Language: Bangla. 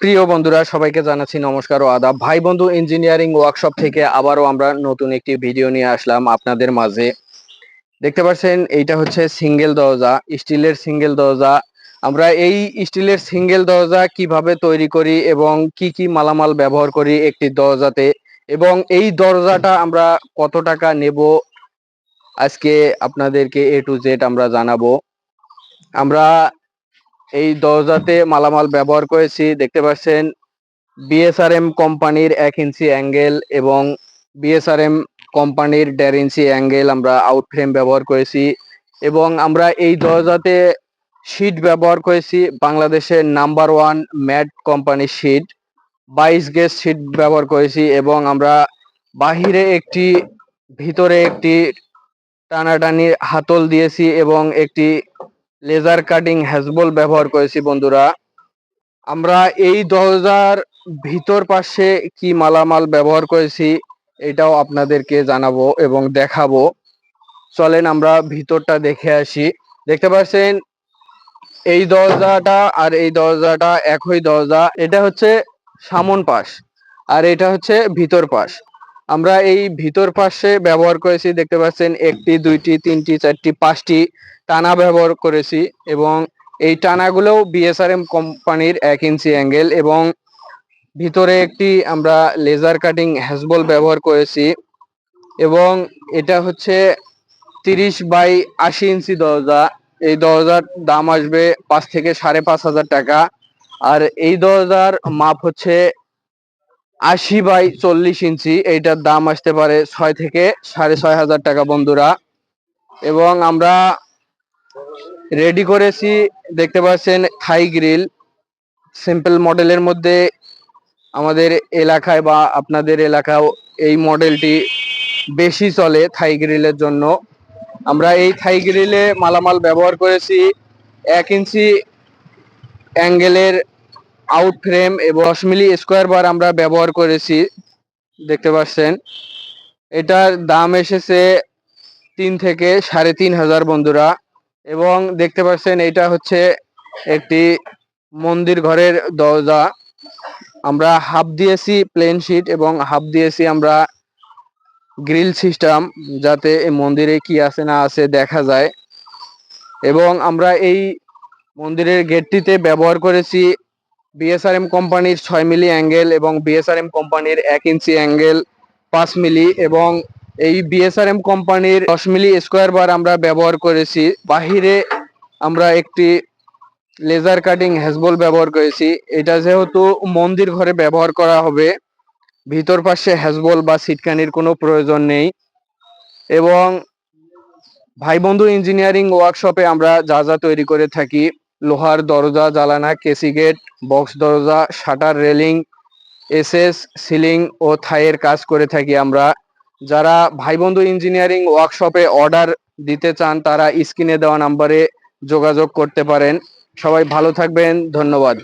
প্রিয় বন্ধুরা, সবাইকে জানাচ্ছি নমস্কার ও আদাব। ভাই বন্ধু ইঞ্জিনিয়ারিং ওয়ার্কশপ থেকে আবারও আমরা নতুন একটি ভিডিও নিয়ে আসলাম আপনাদের মাঝে। দেখতে পাচ্ছেন, এইটা হচ্ছে সিঙ্গেল দরজা, স্টিলের সিঙ্গেল দরজা। আমরা এই স্টিলের সিঙ্গেল দরজা কীভাবে তৈরি করি এবং কি কি মালামাল ব্যবহার করি একটি দরজাতে? এবং এই দরজাটা আমরা কত টাকা নেব? আজকে আপনাদেরকে এ টু জেড আমরা জানাব। আমরা এই দরজাতে মালামাল ব্যবহার করেছি। দেখতে পাচ্ছেন বিএসআরএম কোম্পানির এক ইঞ্চি অ্যাঙ্গেল এবং বিএসআরএম কোম্পানির দেড় ইঞ্চি অ্যাঙ্গেল আমরা আউট ফ্রেম ব্যবহার করেছি এবং আমরা এই দরজাতে শিট ব্যবহার করেছি। বাংলাদেশের নাম্বার ওয়ান ম্যাট কোম্পানির শিট বাইশ গেজ শিট ব্যবহার করেছি এবং আমরা বাহিরে একটি, ভিতরে একটি টানাটানি হাতল দিয়েছি এবং একটি লেজার কাটিং হ্যাজবল ব্যবহার করেছি, বন্ধুরা। আমরা এই দরজার ভিতর পাশে কি মালামাল ব্যবহার করেছি, এটাও আপনাদেরকে জানাব এবং দেখাবো। চলেন আমরা ভিতরটা দেখে আসি। দেখতে পাচ্ছেন, এই দরজাটা আর এই দরজাটা একই দরজা। এটা হচ্ছে সামন পাশ আর এটা হচ্ছে ভিতর পাশ। আমরা এই ভিতর পাশে ব্যবহার করেছি, দেখতে পাচ্ছেন, একটি, দুইটি, তিনটি, চারটি, পাঁচটি টানা ব্যবহার করেছি এবং এই টানাগুলোও বিএসআরএম কোম্পানির এক ইঞ্চি অ্যাঙ্গেল এবং ভিতরে একটি আমরা লেজার কাটিং হ্যাসবল ব্যবহার করেছি এবং এটা হচ্ছে তিরিশ বাই আশি ইঞ্চি দরজা। এই দরজার দাম আসবে পাঁচ থেকে সাড়ে পাঁচ হাজার টাকা। আর এই দরজার মাপ হচ্ছে আশি বাই চল্লিশ ইঞ্চি এইটার দাম আসতে পারে ছয় থেকে সাড়ে ছয় হাজার টাকা বন্ধুরা। এবং আমরা রেডি করেছি, দেখতে পাচ্ছেন থাই গ্রিল সিম্পল মডেলের মধ্যে আমাদের এলাকায় বা আপনাদের এলাকাও এই মডেলটি বেশি চলে থাই গ্রিলের জন্য। আমরা এই থাই গ্রিলে মালামাল ব্যবহার করেছি এক ইঞ্চি অ্যাঙ্গেলের আউট ফ্রেম এবং দশ মিলি স্কোয়ার বার আমরা ব্যবহার করেছি, দেখতে পাচ্ছেন। এটার দাম এসেছে তিন থেকে সাড়ে তিন হাজার বন্ধুরা। এবং দেখতে পাচ্ছেন এটা হচ্ছে একটি মন্দির ঘরের দরজা। আমরা হাফ দিয়েছি প্লেন শিট এবং হাফ দিয়েছি আমরা গ্রিল সিস্টেম যাতে এই মন্দিরে কি আছে না আছে দেখা যায়। এবং আমরা এই মন্দিরের গেটটিতে ব্যবহার করেছি বিএসআরএম কোম্পানির ছয় মিলি অ্যাঙ্গেল এবং বিএসআরএম কোম্পানির এক ইঞ্চি অ্যাঙ্গেল পাঁচ মিলি এবং এই বিএসআরএম কোম্পানির দশ মিলি স্কোয়ার বার আমরা ব্যবহার করেছি। বাহিরে আমরা একটি লেজার কাটিং হ্যাজবল ব্যবহার করেছি। এটা যেহেতু মন্দির ঘরে ব্যবহার করা হবে, ভিতর পাশে হ্যাসবল বা সিটকানির কোনো প্রয়োজন নেই। এবং ভাই বন্ধু ইঞ্জিনিয়ারিং ওয়ার্কশপে আমরা যা যা তৈরি করে থাকি, লোহার দরজা, জ্বালানা, কেসি গেট বক্স দরজা শাটার রেলিং এসএস সিলিং ও থাইয়ের কাজ করে থাকি আমরা। যারা ভাই বন্ধু ইঞ্জিনিয়ারিং ওয়ার্কশপে অর্ডার দিতে চান, তারা স্ক্রিনে দেওয়া নাম্বারে যোগাযোগ করতে পারেন। সবাই ভালো থাকবেন, ধন্যবাদ।